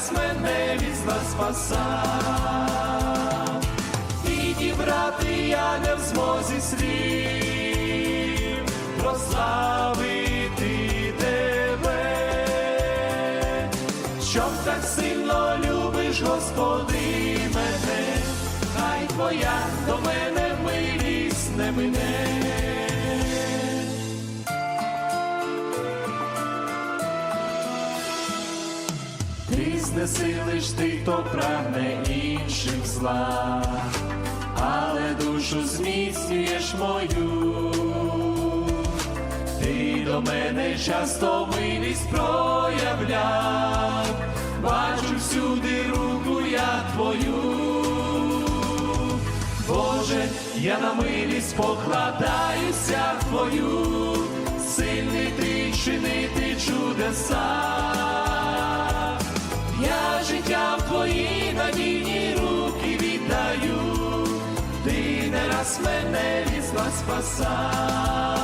Раз мене від зла спасав. Відібрати я не в змозі слів, прославити тебе, щоб так сильно любиш, Господи, мене, хай твоя до мене милість не мине. Ти знесилиш тих, хто прагне іншим зла, але душу зміцнюєш мою. Ти до мене часто милість проявляв, бачу всюди руку я твою. Боже, я на милість покладаюся твою, сильний ти чинити чудеса. Раз мене від зла спасав.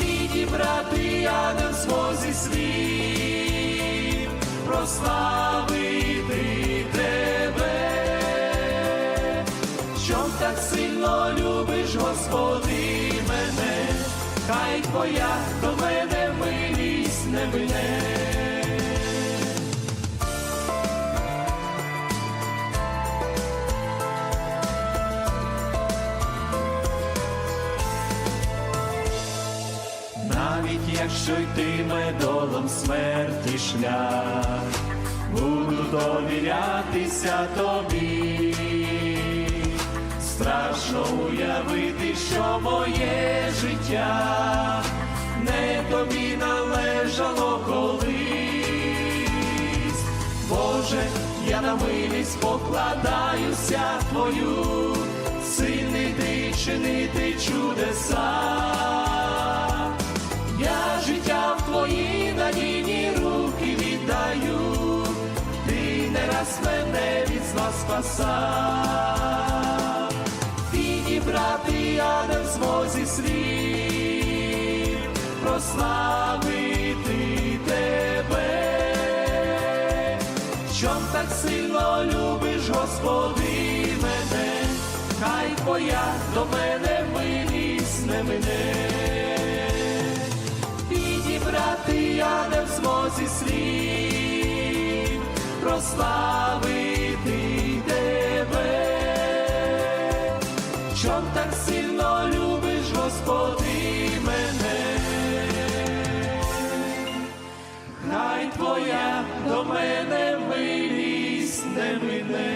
Відібрати я не змозі слів, прославити тебе, що так сильно любиш, Господи, мене, хай твоя до мене милість не мине. Якщо йтиме долом смерті шлях, буду довірятися тобі, страшно уявити, що моє життя не тобі належало колись. Боже, я на милість покладаюся твою, сильний ти чинити чудеса. Раз мене від зла спасав, відібрати я не в змозі слів, прославити тебе, чом так сильно любиш, Господи, мене, хай твоя до мене милість не мине. Відібрати я не в змозі слів, прославити тебе, чом так сильно любиш, Господи, мене, хай твоя до мене милість не мине.